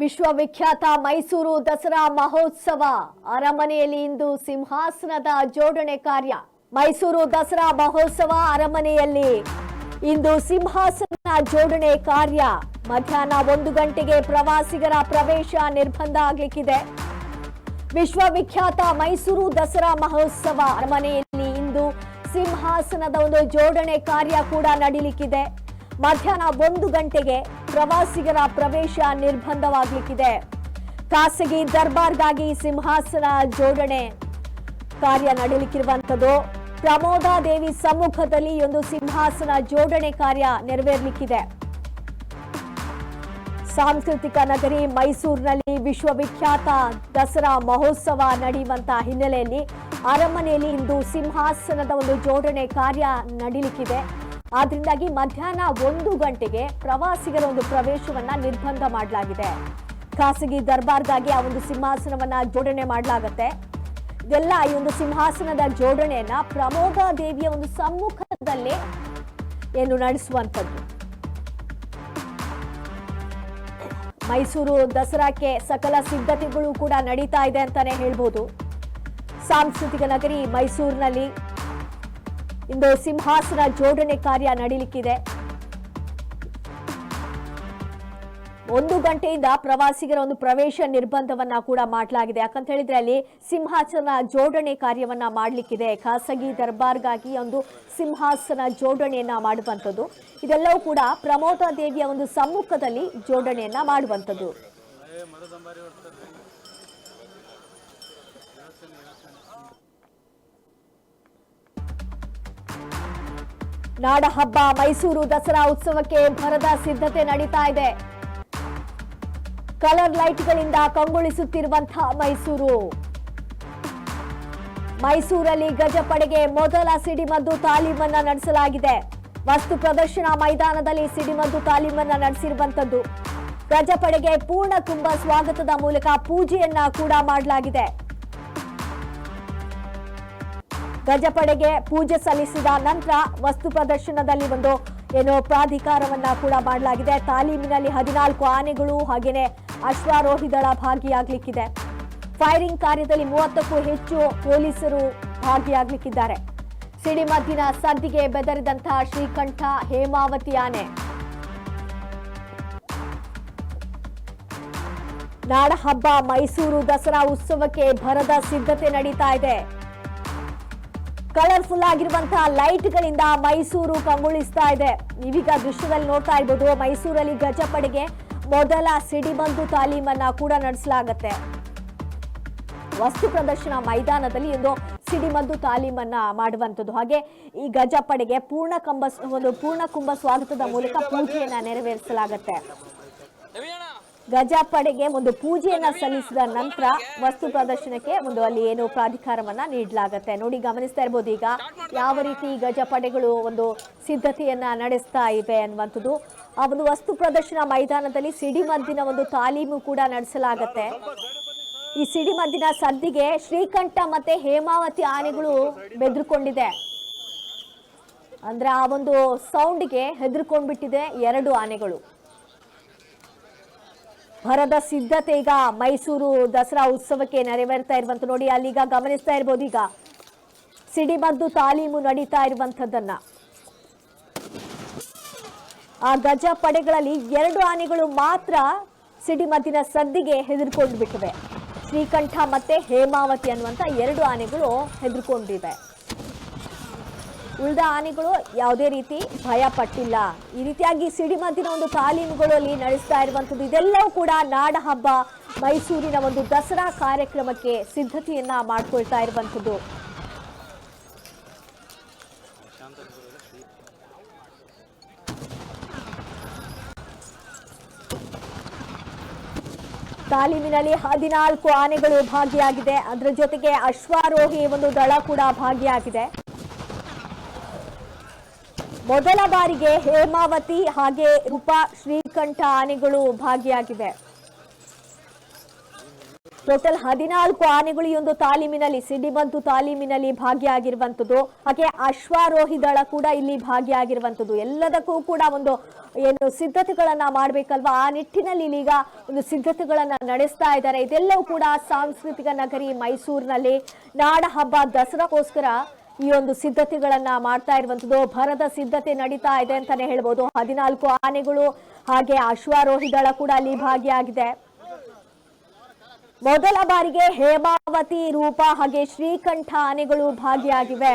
ವಿಶ್ವವಿಖ್ಯಾತ ಮೈಸೂರು ದಸರಾ ಮಹೋತ್ಸವ. ಅರಮನೆಯಲ್ಲಿ ಇಂದು ಸಿಂಹಾಸನದ ಜೋಡಣೆ ಕಾರ್ಯ. ಮೈಸೂರು ದಸರಾ ಮಹೋತ್ಸವ ಅರಮನೆಯಲ್ಲಿ. ಇಂದು ಸಿಂಹಾಸನ ಜೋಡಣೆ ಕಾರ್ಯ. ಮಧ್ಯಾಹ್ನ ಒಂದು ಗಂಟೆಗೆ ಪ್ರವಾಸಿಗರ ಪ್ರವೇಶ ನಿರ್ಬಂಧ ಆಗಲಿಕ್ಕಿದೆ. ವಿಶ್ವವಿಖ್ಯಾತ ಮೈಸೂರು ದಸರಾ ಮಹೋತ್ಸವ. ಅರಮನೆಯಲ್ಲಿ ಇಂದು ಸಿಂಹಾಸನದ ಒಂದು ಜೋಡಣೆ ಕಾರ್ಯ ಕೂಡ ನಡೀಲಿಕ್ಕಿದೆ. ಮಧ್ಯಾಹ್ನ ಒಂದು ಗಂಟೆಗೆ ಪ್ರವಾಸಿಗರ ಪ್ರವೇಶ ನಿರ್ಬಂಧವಾಗಲಿಕ್ಕಿದೆ. ಖಾಸಗಿ ದರ್ಬಾರ್ಗಾಗಿ ಸಿಂಹಾಸನ ಜೋಡಣೆ ಕಾರ್ಯ ನಡೆಯಲಿಕ್ಕಿರುವಂಥದ್ದು ಪ್ರಮೋದಾ ದೇವಿ ಸಮ್ಮುಖದಲ್ಲಿ ಒಂದು ಸಿಂಹಾಸನ ಜೋಡಣೆ ಕಾರ್ಯ ನೆರವೇರಲಿಕ್ಕಿದೆ. ಸಾಂಸ್ಕೃತಿಕ ನಗರಿ ಮೈಸೂರಿನಲ್ಲಿ ವಿಶ್ವವಿಖ್ಯಾತ ದಸರಾ ಮಹೋತ್ಸವ ನಡೆಯುವಂತ ಹಿನ್ನೆಲೆಯಲ್ಲಿ ಅರಮನೆಯಲ್ಲಿ ಇಂದು ಸಿಂಹಾಸನದ ಒಂದು ಜೋಡಣೆ ಕಾರ್ಯ ನಡೀಲಿಕ್ಕಿದೆ. ಆದ್ರಿಂದಾಗಿ ಮಧ್ಯಾಹ್ನ ಒಂದು ಗಂಟೆಗೆ ಪ್ರವಾಸಿಗರ ಒಂದು ಪ್ರವೇಶವನ್ನ ನಿರ್ಬಂಧ ಮಾಡಲಾಗಿದೆ. ಖಾಸಗಿ ದರ್ಬಾರ್ಗಾಗಿ ಆ ಒಂದು ಸಿಂಹಾಸನವನ್ನ ಜೋಡಣೆ ಮಾಡಲಾಗತ್ತೆ. ಇದೆಲ್ಲ ಈ ಒಂದು ಸಿಂಹಾಸನದ ಜೋಡಣೆಯನ್ನ ಪ್ರಮೋದ ದೇವಿಯ ಒಂದು ಸಮ್ಮುಖದಲ್ಲಿ ಏನು ನಡೆಸುವಂಥದ್ದು. ಮೈಸೂರು ದಸರಾಕ್ಕೆ ಸಕಲ ಸಿದ್ಧತೆಗಳು ಕೂಡ ನಡೀತಾ ಇದೆ ಅಂತಾನೆ ಹೇಳ್ಬೋದು. ಸಾಂಸ್ಕೃತಿಕ ನಗರಿ ಮೈಸೂರಿನಲ್ಲಿ ಇಂದು ಸಿಂಹಾಸನ ಜೋಡಣೆ ಕಾರ್ಯ ನಡೀಲಿಕ್ಕಿದೆ. ಒಂದು ಗಂಟೆಯಿಂದ ಪ್ರವಾಸಿಗರ ಒಂದು ಪ್ರವೇಶ ನಿರ್ಬಂಧವನ್ನ ಕೂಡ ಮಾಡಲಾಗಿದೆ. ಯಾಕಂತ ಹೇಳಿದ್ರೆ ಅಲ್ಲಿ ಸಿಂಹಾಸನ ಜೋಡಣೆ ಕಾರ್ಯವನ್ನ ಮಾಡಲಿಕ್ಕಿದೆ. ಖಾಸಗಿ ದರ್ಬಾರ್ಗಾಗಿ ಒಂದು ಸಿಂಹಾಸನ ಜೋಡಣೆಯನ್ನ ಮಾಡುವಂಥದ್ದು. ಇದೆಲ್ಲವೂ ಕೂಡ ಪ್ರಮೋದ ದೇವಿಯ ಒಂದು ಸಮ್ಮುಖದಲ್ಲಿ ಜೋಡಣೆಯನ್ನ ಮಾಡುವಂಥದ್ದು. ನಾಡ ಹಬ್ಬ ಮೈಸೂರು ದಸರಾ ಉತ್ಸವಕ್ಕೆ ಭರದ ಸಿದ್ಧತೆ ನಡೀತಾ ಇದೆ. ಕಲರ್ ಲೈಟ್ಗಳಿಂದ ಕಂಗೊಳಿಸುತ್ತಿರುವಂತಹ ಮೈಸೂರು. ಮೈಸೂರಲ್ಲಿ ಗಜಪಡೆಗೆ ಮೊದಲ ಸಿಡಿಮದ್ದು ತಾಲೀಮನ್ನ ನಡೆಸಲಾಗಿದೆ. ವಸ್ತು ಪ್ರದರ್ಶನ ಮೈದಾನದಲ್ಲಿ ಸಿಡಿಮದ್ದು ತಾಲೀಮನ್ನ ನಡೆಸಿರುವಂತದ್ದು ಗಜಪಡೆಗೆ ಪೂರ್ಣ ಕುಂಭ ಸ್ವಾಗತದ ಮೂಲಕ ಪೂಜೆಯನ್ನ ಕೂಡ ಮಾಡಲಾಗಿದೆ. ಗಜಪಡೆಗೆ ಪೂಜೆ ಸಲ್ಲಿಸಿದ ನಂತರ ವಸ್ತು ಪ್ರದರ್ಶನದಲ್ಲಿ ಒಂದು ಏನು ಪ್ರಾಧಿಕಾರವನ್ನ ಕೂಡ ಮಾಡಲಾಗಿದೆ. ತಾಲೀಮಿನಲ್ಲಿ ಹದಿನಾಲ್ಕು ಆನೆಗಳು ಹಾಗೇನೆ ಅಶ್ವಾರೋಹಿ ದಳ ಭಾಗಿಯಾಗಲಿಕ್ಕಿದೆ. ಫೈರಿಂಗ್ ಕಾರ್ಯದಲ್ಲಿ ಮೂವತ್ತಕ್ಕೂ ಹೆಚ್ಚು ಪೊಲೀಸರು ಭಾಗಿಯಾಗಲಿಕ್ಕಿದ್ದಾರೆ. ಸಿಡಿಮದ್ದಿನ ಸದ್ದಿಗೆ ಬೆದರಿದಂತಹ ಶ್ರೀಕಂಠ ಹೇಮಾವತಿ ಆನೆ. ನಾಡಹಬ್ಬ ಮೈಸೂರು ದಸರಾ ಉತ್ಸವಕ್ಕೆ ಭರದ ಸಿದ್ಧತೆ ನಡೀತಾ ಇದೆ. ಕಲರ್ಫುಲ್ ಆಗಿರುವಂತಹ ಲೈಟ್ ಗಳಿಂದ ಮೈಸೂರು ಕಂಗೊಳಿಸ್ತಾ ಇದೆ. ನೀವೀಗ ದೃಶ್ಯದಲ್ಲಿ ನೋಡ್ತಾ ಇರ್ಬೋದು, ಮೈಸೂರಲ್ಲಿ ಗಜಪಡೆಗೆ ಮೊದಲ ಸಿಡಿಬಂದು ತಾಲೀಮನ್ನ ಕೂಡ ನಡೆಸಲಾಗತ್ತೆ. ವಸ್ತು ಪ್ರದರ್ಶನ ಮೈದಾನದಲ್ಲಿ ಇಂದು ಸಿಡಿಮದ್ದು ತಾಲೀಮನ್ನ ಮಾಡುವಂಥದ್ದು. ಹಾಗೆ ಈ ಗಜಪಡೆಗೆ ಪೂರ್ಣ ಕಂಬ, ಒಂದು ಪೂರ್ಣ ಕುಂಭ ಸ್ವಾಗತದ ಮೂಲಕ ಪೂಜೆಯನ್ನ ನೆರವೇರಿಸಲಾಗತ್ತೆ. ಗಜಪಡೆಗೆ ಒಂದು ಪೂಜೆಯನ್ನ ಸಲ್ಲಿಸಿದ ನಂತರ ವಸ್ತು ಪ್ರದರ್ಶನಕ್ಕೆ ಒಂದು ಅಲ್ಲಿ ಏನು ಪ್ರಾಧಿಕಾರವನ್ನ ನೀಡಲಾಗತ್ತೆ. ನೋಡಿ ಗಮನಿಸ್ತಾ ಇರ್ಬೋದು ಈಗ ಯಾವ ರೀತಿ ಗಜಪಡೆಗಳು ಒಂದು ಸಿದ್ಧತೆಯನ್ನ ನಡೆಸ್ತಾ ಇವೆ ಅನ್ನುವಂಥದ್ದು. ಆ ಒಂದು ವಸ್ತು ಪ್ರದರ್ಶನ ಮೈದಾನದಲ್ಲಿ ಸಿಡಿಮದ್ದಿನ ಒಂದು ತಾಲೀಮು ಕೂಡ ನಡೆಸಲಾಗತ್ತೆ. ಈ ಸಿಡಿಮದ್ದಿನ ಸದ್ದಿಗೆ ಶ್ರೀಕಂಠ ಮತ್ತೆ ಹೇಮಾವತಿ ಆನೆಗಳು ಬೆದರ್ಕೊಂಡಿದೆ. ಅಂದ್ರೆ ಆ ಒಂದು ಸೌಂಡ್ಗೆ ಹೆದರ್ಕೊಂಡ್ಬಿಟ್ಟಿದೆ ಎರಡು ಆನೆಗಳು. ಭರದ ಸಿದ್ಧತೆ ಈಗ ಮೈಸೂರು ದಸರಾ ಉತ್ಸವಕ್ಕೆ ನೆರವೇರ್ತಾ ಇರುವಂತ ನೋಡಿ ಅಲ್ಲಿಗ ಗಮನಿಸ್ತಾ ಇರ್ಬೋದು ಈಗ ಸಿಡಿಮದ್ದು ತಾಲೀಮು ನಡೀತಾ ಇರುವಂತದ್ದನ್ನ ಆ ಗಜ ಪಡೆಗಳಲ್ಲಿ ಎರಡು ಆನೆಗಳು ಮಾತ್ರ ಸಿಡಿಮದ್ದಿನ ಸದ್ದಿಗೆ ಹೆದರ್ಕೊಂಡು ಬಿಟ್ಟಿವೆ. ಶ್ರೀಕಂಠ ಮತ್ತೆ ಹೇಮಾವತಿ ಅನ್ನುವಂತ ಎರಡು ಆನೆಗಳು ಹೆದರ್ಕೊಂಡಿವೆ. ಉಳಿದ ಆನೆಗಳು ಯಾವುದೇ ರೀತಿ ಭಯ ಪಟ್ಟಿಲ್ಲ ಈ ರೀತಿಯಾಗಿ ಸಿಡಿಮದ್ದಿನ ಒಂದು ತಾಲೀಮುಗಳು ಅಲ್ಲಿ ನಡೆಸ್ತಾ ಇರುವಂಥದ್ದು. ಇದೆಲ್ಲವೂ ಕೂಡ ನಾಡ ಹಬ್ಬ, ಮೈಸೂರಿನ ಒಂದು ದಸರಾ ಕಾರ್ಯಕ್ರಮಕ್ಕೆ ಸಿದ್ಧತೆಯನ್ನ ಮಾಡಿಕೊಳ್ತಾ ಇರುವಂಥದ್ದು. ತಾಲೀಮಿನಲ್ಲಿ ಹದಿನಾಲ್ಕು ಆನೆಗಳು ಭಾಗಿಯಾಗಿದೆ. ಅದರ ಜೊತೆಗೆ ಅಶ್ವಾರೋಹಿ ಒಂದು ದಳ ಕೂಡ ಭಾಗಿಯಾಗಿದೆ. ಮೊದಲ ಬಾರಿಗೆ ಹೇಮಾವತಿ ಹಾಗೆ ರೂಪ ಶ್ರೀಕಂಠ ಆನೆಗಳು ಭಾಗಿಯಾಗಿವೆ. ಟೋಟಲ್ ಹದಿನಾಲ್ಕು ಆನೆಗಳು ಈ ಒಂದು ತಾಲೀಮಿನಲ್ಲಿ ಸಿಡಿಬಂತು ತಾಲೀಮಿನಲ್ಲಿ ಭಾಗಿಯಾಗಿರುವಂತದ್ದು ಹಾಗೆ ಅಶ್ವಾರೋಹಿ ದಳ ಕೂಡ ಇಲ್ಲಿ ಭಾಗಿಯಾಗಿರುವಂತದ್ದು ಎಲ್ಲದಕ್ಕೂ ಕೂಡ ಒಂದು ಏನು ಸಿದ್ಧತೆಗಳನ್ನ ಮಾಡ್ಬೇಕಲ್ವಾ? ಆ ನಿಟ್ಟಿನಲ್ಲಿ ಈಗ ಒಂದು ಸಿದ್ಧತೆಗಳನ್ನ ನಡೆಸ್ತಾ ಇದ್ದಾರೆ. ಇದೆಲ್ಲವೂ ಕೂಡ ಸಾಂಸ್ಕೃತಿಕ ನಗರಿ ಮೈಸೂರಿನಲ್ಲಿ. ನಾಡ ಹಬ್ಬ ದಸರಾಗೋಸ್ಕರ ಈ ಒಂದು ಸಿದ್ಧತೆಗಳನ್ನ ಮಾಡ್ತಾ ಇರುವಂತದ್ದು, ಭರದ ಸಿದ್ಧತೆ ನಡೀತಾ ಇದೆ ಅಂತಾನೆ ಹೇಳ್ಬೋದು. ಹದಿನಾಲ್ಕು ಆನೆಗಳು ಹಾಗೆ ಅಶ್ವಾರೋಹಿ ದಳ ಕೂಡ ಅಲ್ಲಿ ಭಾಗಿಯಾಗಿದೆ. ಮೊದಲ ಬಾರಿಗೆ ಹೇಮಾವತಿ ರೂಪ ಹಾಗೆ ಶ್ರೀಕಂಠ ಆನೆಗಳು ಭಾಗಿಯಾಗಿವೆ.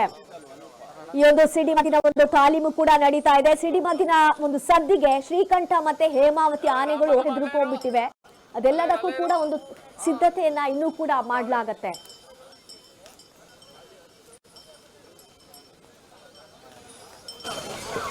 ಈ ಒಂದು ಸಿಡಿಮದ್ದಿನ ಒಂದು ತಾಲೀಮು ಕೂಡ ನಡೀತಾ ಇದೆ. ಸಿಡಿಮದ್ದಿನ ಒಂದು ಸದ್ದಿಗೆ ಶ್ರೀಕಂಠ ಮತ್ತೆ ಹೇಮಾವತಿ ಆನೆಗಳು ಹೆದರ್ಕೊಂಡ್ಬಿಟ್ಟಿವೆ. ಅದೆಲ್ಲದಕ್ಕೂ ಕೂಡ ಒಂದು ಸಿದ್ಧತೆಯನ್ನ ಇನ್ನೂ ಕೂಡ ಮಾಡ್ಲಾಗತ್ತೆ.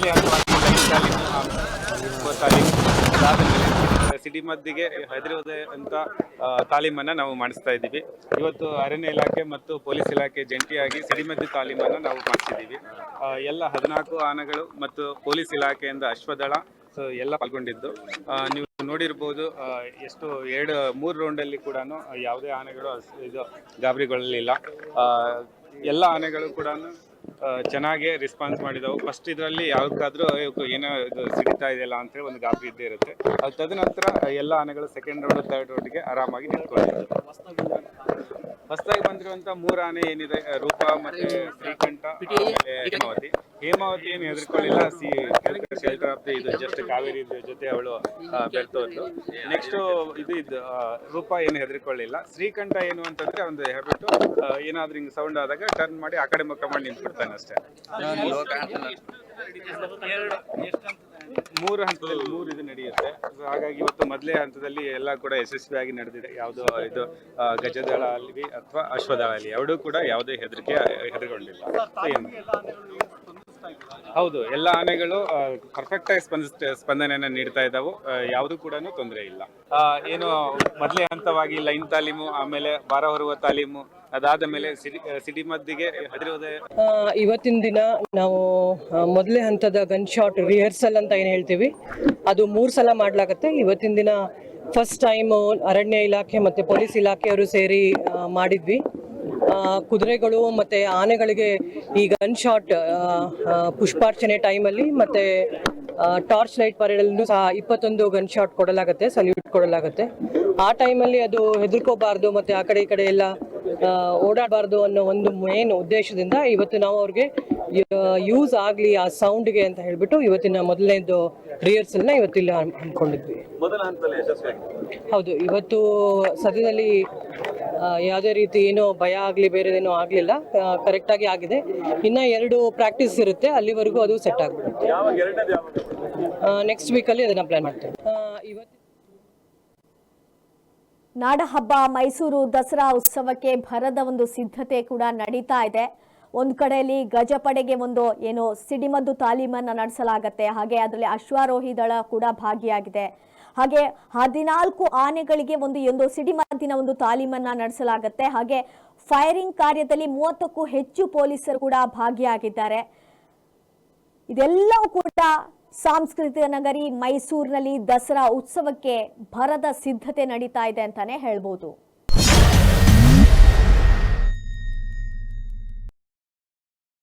ಮೊದಲೇ ಅಥವಾ ತಾಲೀಮು ಅದಾದಮೇಲೆ ಸಿಡಿ ಮದ್ದಿಗೆ ಅಂತ ತಾಲೀಮನ್ನ ನಾವು ಮಾಡಿಸ್ತಾ ಇದ್ದೀವಿ. ಇವತ್ತು ಅರಣ್ಯ ಇಲಾಖೆ ಮತ್ತು ಪೊಲೀಸ್ ಇಲಾಖೆ ಜಂಟಿಯಾಗಿ ಸಿಡಿಮದ್ದು ತಾಲೀಮನ್ನ ನಾವು ಮಾಡಿಸಿದ್ದೀವಿ. ಎಲ್ಲ ಹದಿನಾಲ್ಕು ಆನೆಗಳು ಮತ್ತು ಪೊಲೀಸ್ ಇಲಾಖೆಯಿಂದ ಅಶ್ವದಳ, ಸೊ, ಎಲ್ಲ ಪಾಲ್ಗೊಂಡಿದ್ದು. ನೀವು ನೋಡಿರ್ಬೋದು ಎಷ್ಟು, ಎರಡು, ಮೂರು ರೌಂಡಲ್ಲಿ ಕೂಡ ಯಾವುದೇ ಆನೆಗಳು ಇದು ಗಾಬರಿಗೊಳ್ಳಲಿಲ್ಲ. ಎಲ್ಲ ಆನೆಗಳು ಕೂಡ ಚೆನ್ನಾಗಿ ರೆಸ್ಪಾನ್ಸ್ ಮಾಡಿದವು. ಫಸ್ಟ್ ಇದರಲ್ಲಿ ಇವಕ್ಕೆ ಏನೋ ಇದು ಸಿಗ್ತಾ ಇದೆಯಲ್ಲ ಅಂತೇಳಿ ಒಂದು ಗಾಬರಿ ಇದ್ದೇ ಇರುತ್ತೆ. ಅದು ತದನಂತರ ಎಲ್ಲ ಆನೆಗಳು ಸೆಕೆಂಡ್ ರೌಂಡ್ ಥರ್ಡ್ ರೌಂಡ್ಗೆ ಆರಾಮಾಗಿ ನಿಂತ್ಕೊಂಡಿದ್ದು ಹೊಸದಾಗಿ ಬಂದಿರುವಂತ ಮೂರ್ ಆನೆ ಏನಿದೆ ರೂಪ ಮತ್ತೆ ಶ್ರೀಕಂಠ ಆಮೇಲೆ ಹೇಮಾವತಿ. ಹೇಮಾವತಿ ಏನು ಹೆದರ್ಕೊಳ್ಳಿಲ್ಲ ಸಿ ಶೆಲ್ಟರ್ ಆಫ್ ದಿ ಇದು ಜಸ್ಟ್ ಕಾವೇರಿ ಜೊತೆ ಅವಳು ಬೆರ್ತೋದು ನೆಕ್ಸ್ಟ್ ಇದು ಇದು ರೂಪ ಏನು ಹೆದರ್ಕೊಳ್ಳಿಲ್ಲ. ಶ್ರೀಕಂಠ ಏನು ಅಂತಂದ್ರೆ ಒಂದು ಹೇಳ್ಬಿಟ್ಟು ಏನಾದ್ರೂ ಹಿಂಗ್ ಸೌಂಡ್ ಆದಾಗ ಟರ್ನ್ ಮಾಡಿ ಆ ಕಡೆ ಮುಖ ಮಾಡಿ ನಿಂತ್ಬಿಡ್ತಾನೆ ಅಷ್ಟೇ. ಮೂರು ಹಂತದಲ್ಲಿ ಮೂರು ಇದು ನಡೆಯುತ್ತೆ. ಹಾಗಾಗಿ ಇವತ್ತು ಮೊದಲೇ ಹಂತದಲ್ಲಿ ಎಲ್ಲ ಕೂಡ ಯಶಸ್ವಿಯಾಗಿ ನಡೆದಿದೆ. ಯಾವುದು ಇದು ಗಜದಳ ಅಲ್ಲಿ ಅಥವಾ ಅಶ್ವದಳ ಅಲ್ಲಿ ಎರಡೂ ಕೂಡ ಯಾವುದೇ ಹೆದರಿಕೆ ಹೆದರ್ಕೊಂಡಿಲ್ಲ. ಹೌದು ಎಲ್ಲ ಆನೆಗಳು ಪರ್ಫೆಕ್ಟ್ ಆಗಿ ಸ್ಪಂದ ಸ್ಪಂದನೆಯನ್ನ ನೀಡ್ತಾ ಇದ್ದಾವೆ. ಯಾವುದು ಕೂಡ ತೊಂದರೆ ಇಲ್ಲ. ಏನು ಮೊದಲೇ ಹಂತವಾಗಿ ಲೈನ್ ತಾಲೀಮು ಆಮೇಲೆ ಬಾರ ಹೊರುವ ತಾಲೀಮು ಅದಾದ ಮೇಲೆ ಸಿಡಿ ಮದ್ದಿಗೆ ಇವತ್ತಿನ ದಿನ ನಾವು ಮೊದಲೇ ಹಂತದ ಗನ್ ಶಾಟ್ ರಿಹರ್ಸಲ್ ಅಂತ ಏನು ಹೇಳ್ತೀವಿ, ಅದು ಮೂರು ಸಲ ಮಾಡ್ಲಾಗತ್ತೆ. ಇವತ್ತಿನ ದಿನ ಫಸ್ಟ್ ಟೈಮ್ ಅರಣ್ಯ ಇಲಾಖೆ ಮತ್ತೆ ಪೊಲೀಸ್ ಇಲಾಖೆಯವರು ಸೇರಿ ಮಾಡಿದ್ವಿ. ಕುದುರೆಗಳು ಮತ್ತೆ ಆನೆಗಳಿಗೆ ಈ ಗನ್ ಶಾಟ್ ಪುಷ್ಪಾರ್ಚನೆ ಟೈಮಲ್ಲಿ ಮತ್ತೆ ಟಾರ್ಚ್ ಲೈಟ್ ಪರೇಡಲ್ಲೂ ಸಹ ಇಪ್ಪತ್ತೊಂದು ಗನ್ ಶಾಟ್ ಕೊಡಲಾಗುತ್ತೆ ಸಲ್ಯೂಟ್ ಕೊಡಲಾಗುತ್ತೆ. ಆ ಟೈಮಲ್ಲಿ ಅದು ಹೆದರ್ಕೋಬಾರ್ದು ಮತ್ತೆ ಆ ಕಡೆ ಈ ಕಡೆ ಎಲ್ಲ ಓಡಾಡಬಾರ್ದು ಅನ್ನೋ ಒಂದು ಮೇನ್ ಉದ್ದೇಶದಿಂದ ಇವತ್ತು ನಾವು ಅವ್ರಿಗೆ ಯೂಸ್ ಆಗಲಿ ಆ ಸೌಂಡ್ಗೆ ಅಂತ ಹೇಳ್ಬಿಟ್ಟು ಇವತ್ತಿನ ಮೊದಲನೇದು ರಿಹರ್ಸಲ್ನ ಇವತ್ತಿಲ್ಲ ಅನ್ಕೊಂಡಿದ್ವಿ ಹೌದು ಇವತ್ತು ಸದ್ಯದಲ್ಲಿ ಯಾವುದೇ ರೀತಿ ಏನೋ ಭಯ ಆಗಲಿ ಬೇರೆದೇನೋ ಆಗಲಿಲ್ಲ ಕರೆಕ್ಟಾಗಿ ಆಗಿದೆ. ಇನ್ನು ಎರಡು ಪ್ರಾಕ್ಟೀಸ್ ಇರುತ್ತೆ ಅಲ್ಲಿವರೆಗೂ ಅದು ಸೆಟ್ ಆಗಿಬಿಡುತ್ತೆ ನೆಕ್ಸ್ಟ್ ವೀಕಲ್ಲಿ ಅದನ್ನು ಪ್ಲ್ಯಾನ್ ಮಾಡ್ತೇವೆ. ಇವತ್ತು ನಾಡಹಬ್ಬ ಮೈಸೂರು ದಸರಾ ಉತ್ಸವಕ್ಕೆ ಭರದ ಒಂದು ಸಿದ್ಧತೆ ಕೂಡ ನಡೀತಾ ಇದೆ. ಒಂದು ಕಡೆಯಲ್ಲಿ ಗಜಪಡೆಗೆ ಒಂದು ಏನು ಸಿಡಿಮದ್ದು ತಾಲೀಮನ್ನ ನಡೆಸಲಾಗತ್ತೆ. ಹಾಗೆ ಅದರಲ್ಲಿ ಅಶ್ವಾರೋಹಿ ದಳ ಕೂಡ ಭಾಗಿಯಾಗಿದೆ. ಹಾಗೆ ಹದಿನಾಲ್ಕು ಆನೆಗಳಿಗೆ ಒಂದು ಒಂದು ಸಿಡಿಮದ್ದಿನ ಒಂದು ತಾಲೀಮನ್ನ ನಡೆಸಲಾಗತ್ತೆ. ಹಾಗೆ ಫೈರಿಂಗ್ ಕಾರ್ಯದಲ್ಲಿ ಮೂವತ್ತಕ್ಕೂ ಹೆಚ್ಚು ಪೊಲೀಸರು ಕೂಡ ಭಾಗಿಯಾಗಿದ್ದಾರೆ. ಇದೆಲ್ಲವೂ ಕೂಡ ಸಾಂಸ್ಕೃತಿಕ ನಗರಿ ಮೈಸೂರಿನಲ್ಲಿ ದಸರಾ ಉತ್ಸವಕ್ಕೆ ಭರದ ಸಿದ್ಧತೆ ನಡೀತಾ ಇದೆ ಅಂತಾನೆ ಹೇಳ್ಬೋದು.